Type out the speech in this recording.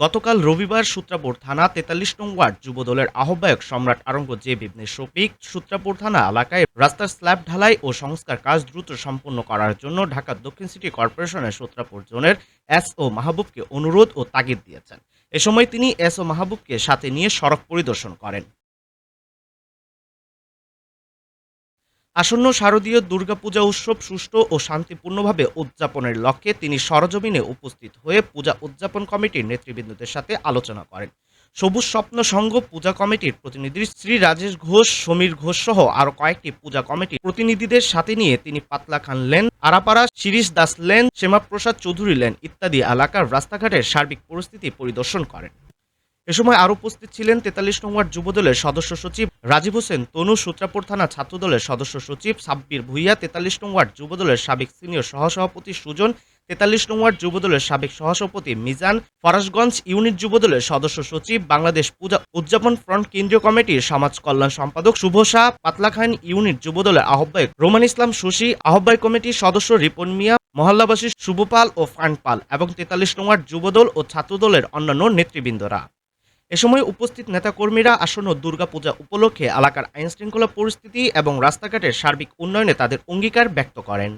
গতকাল রবিবার সূত্রাপুর থানা তেতাল্লিশ নং ওয়ার্ড যুবদলের আহ্বায়ক সম্রাট আরঙ্গ জে বিবনে শফিক সূত্রাপুর থানা এলাকায় রাস্তার স্ল্যাব ঢালাই ও সংস্কার কাজ দ্রুত সম্পন্ন করার জন্য ঢাকা দক্ষিণ সিটি কর্পোরেশনের সূত্রাপুর জোনের এস ও মাহবুবকে অনুরোধ ও তাগিদ দিয়েছেন। এ সময় তিনি এস ও মাহবুবকে সাথে নিয়ে সড়ক পরিদর্শন করেন। আসন্ন শারদীয় দুর্গাপূজা উৎসব সুষ্ঠু ও শান্তিপূর্ণভাবে উদযাপনের লক্ষ্যে তিনি সরজমিনে উপস্থিত হয়ে পূজা উদযাপন কমিটির নেতৃবৃন্দদের সাথে আলোচনা করেন। সবুজ স্বপ্ন সংঘ পূজা কমিটির প্রতিনিধি শ্রী রাজেশ ঘোষ, সমীর ঘোষ সহ আরও কয়েকটি পূজা কমিটির প্রতিনিধিদের সাথে নিয়ে তিনি পাতলা খান লেন, আরাপাড়া শিরিষ দাস লেন, শ্যামাপ্রসাদ চৌধুরী লেন ইত্যাদি এলাকার রাস্তাঘাটের সার্বিক পরিস্থিতি পরিদর্শন করেন। এ সময় আরও উপস্থিত ছিলেন তেতাল্লিশ নং ওয়ার্ড যুবদলের সদস্য সচিব রাজীব হোসেন, তনু সূত্রাপুর থানা ছাত্রদলের সদস্য সচিব সাব্বির ভুইয়া, তেতাল্লিশ নং ওয়ার্ড যুবদলের সাবেক সিনিয়র সহসভাপতি সুজন, তেতাল্লিশ নং ওয়ার্ড যুবদলের সাবেক সহসভাপতি মিজান, ফরাসগঞ্জ ইউনিট যুবদলের সদস্য সচিব বাংলাদেশ পূজা উদযাপন ফ্রন্ট কেন্দ্রীয় কমিটির সমাজ কল্যাণ সম্পাদক শুভ শাহ পাতলাখান ইউনিট যুবদলের আহ্বায়ক রোমান ইসলাম শশী, আহ্বায়ক কমিটির সদস্য রিপন মিয়া, মহল্লাবাসী শুভপাল ও ফ্রান্ট পাল এবং তেতাল্লিশ নং ওয়ার্ড যুবদল ও ছাত্রদলের অন্যান্য নেতৃবৃন্দরা। এ সময় উপস্থিত নেতাকর্মীরা আসন্ন দুর্গাপূজা উপলক্ষে এলাকার আইনশৃঙ্খলা পরিস্থিতি এবং রাস্তাঘাটের সার্বিক উন্নয়নে তাদের অঙ্গীকার ব্যক্ত করেন।